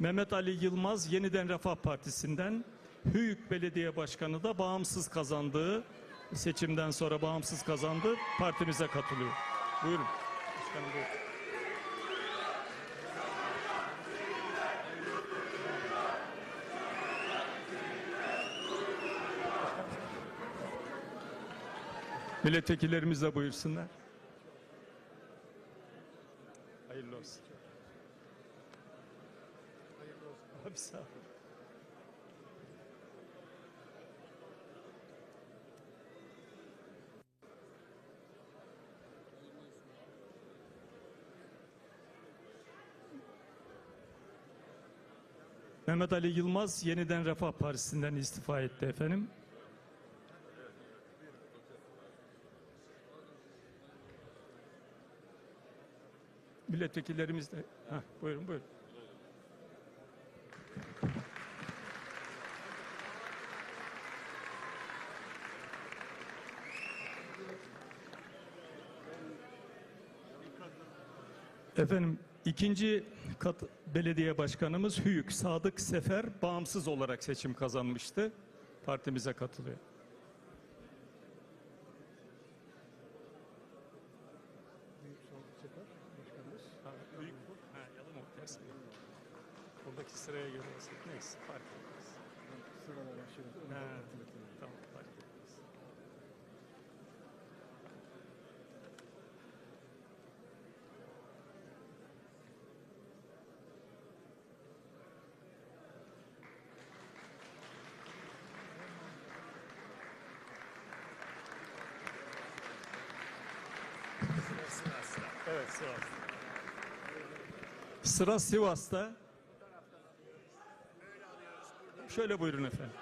Mehmet Ali Yılmaz Yeniden Refah Partisi'nden Hüyük Belediye Başkanı da bağımsız kazandığı seçimden sonra bağımsız kazandı partimize katılıyor. Buyurun. Başkanım buyurun. Milletvekillerimiz de buyursunlar. Hayırlı olsun. Abi. Mehmet Ali Yılmaz yeniden Refah Partisi'nden istifa etti efendim. Milletvekillerimiz de... Heh, buyurun buyurun. Efendim ikinci kat belediye başkanımız Hüyük Sadık Sefer bağımsız olarak seçim kazanmıştı. Partimize katılıyor. Buradaki sıraya göre neyse fark etmez. Sırada başlıyoruz. Evet Sivas. Sıra Sivas'ta. Şöyle buyurun efendim.